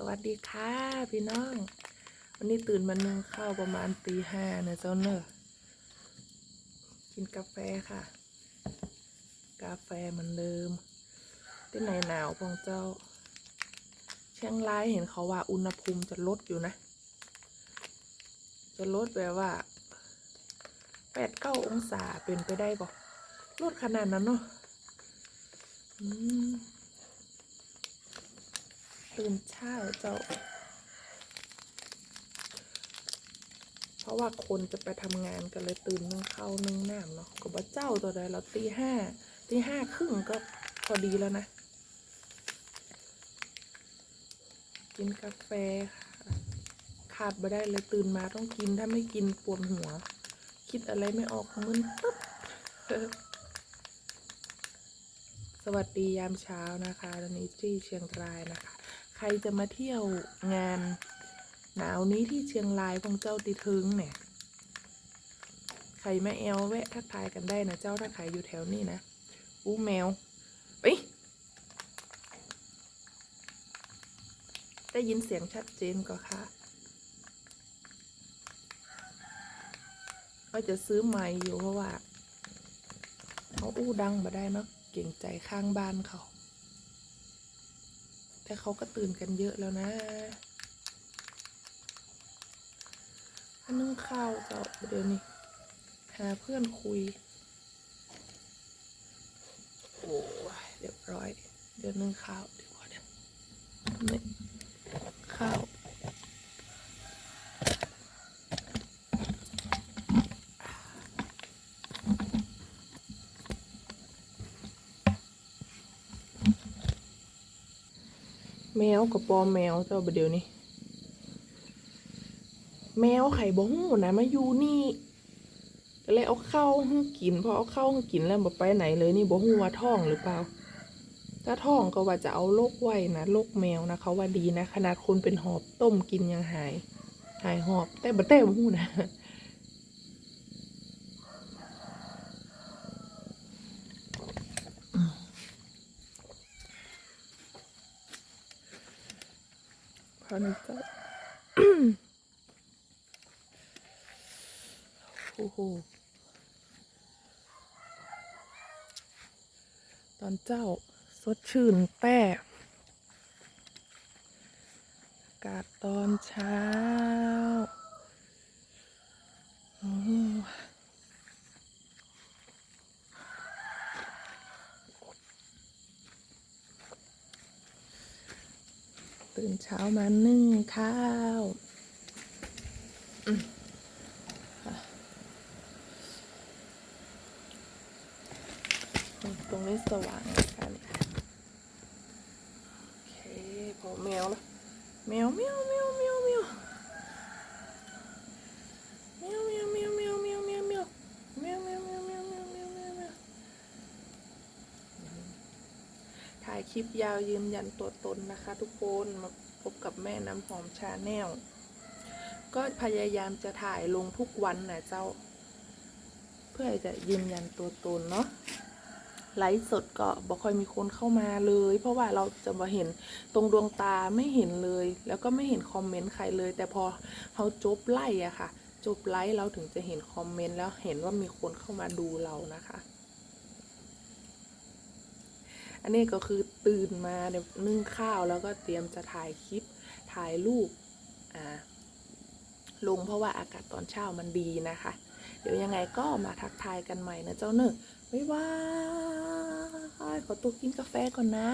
สวัสดีค่ะพี่น้อง วันนี้ตื่นมานึ่งข้าวประมาณตีห้านะเจ้าเนอะกินกาแฟค่ะ กาแฟเหมือนเดิมที่ไหนหนาวพองเจ้า เชียงรายเห็นเขาว่าอุณหภูมิจะลดอยู่นะ จะลดแบบว่าแปดเก้าองศาเป็นไปได้บอกลดขนาดนั้นเนาะอืม ตื่นเช้าเจ้า เพราะว่าคนจะไปทำงานกันเลยตื่นนึ่งข้าวนึ่งน้ำเนาะก็บ่เจ้าตัวใดเราตีห้าตีห้าครึ่งก็พอดีแล้วนะ กินกาแฟขาดไม่ได้เลยตื่นมาต้องกินถ้าไม่กินปวดหัว คิดอะไรไม่ออกมึนตึ๊บสวัสดียามเช้านะคะตอนนี้ที่เชียงรายนะคะ ใครจะมาเที่ยวงานหนาวนี้ที่เชียงรายของเจ้าติถึงเนี่ย ใครมาแอลแวะทักทายกันได้นะเจ้าถ้าใครอยู่แถวนี้นะ อู้แมวไปได้ยินเสียงชัดเจนก็ค่ะ ก็จะซื้อไม้อยู่เพราะว่าเขาอู้ดังมาได้เนาะเก่งใจข้างบ้านเขา แต่เขาก็ตื่นกันเยอะแล้วนะนึ่งข้าวจะเดี๋ยวนี้หาเพื่อนคุย โอ้เรียบร้อย เดี๋ยวนึ่งข้าวดีกว่าเดี๋ยวนี่ข้าว แมวกับปอมแมวเจ้าประเดี๋ยวนี้ แมวไข่บ้งนะมาอยู่นี่ก็เลยเอาเข้าให้กินพอเอาเข้าให้กินแล้วบ่ไปไหนเลยนี่บ่ฮู้ว่าท้องหรือเปล่า ถ้าท้องก็ว่าจะเอาโรคไว้นะโรคแมวนะเขาว่าดีนะ ขนาดคนเป็นหอบต้มกินยังหาย หายหอบแต่บ่แต่บ่ฮู้นะ พอนะเจ้าโอ้โห ตอนเจ้าสดชื่นแต่อากาศตอนเช้าโอ้โห ตื่นเช้ามานึ่งข้าวอืมค่ะตรงนี้สว่างนะคะเนี่ยโอเคพอแมวแล้วแมวแมวแมวแมวแมว คลิปยาวยืนยันตัวตนนะคะ ทุกคนมาพบกับแม่น้ำหอมชาแนลก็พยายามจะถ่ายลงทุกวันนะเจ้า เพื่อจะยืนยันตัวตนเนาะไลฟ์สดก็บ่ค่อยมีคนเข้ามาเลย เพราะว่าเราจะมาเห็นตรงดวงตาไม่เห็นเลย แล้วก็ไม่เห็นคอมเมนต์ใครเลย แต่พอเขาจบไล่อะค่ะ จบไลฟ์เราถึงจะเห็นคอมเมนต์แล้วเห็นว่ามีคนเข้ามาดูเรานะคะ อันนี้ก็คือตื่นมาเดี๋ยวนึ่งข้าวแล้วก็เตรียมจะถ่ายคลิปถ่ายรูปอ่าลงเพราะว่าอากาศตอนเช้ามันดีนะคะ เดี๋ยวยังไงก็มาทักทายกันใหม่นะเจ้าเนอะบ๊ายบายขอตัวกินกาแฟก่อนนะ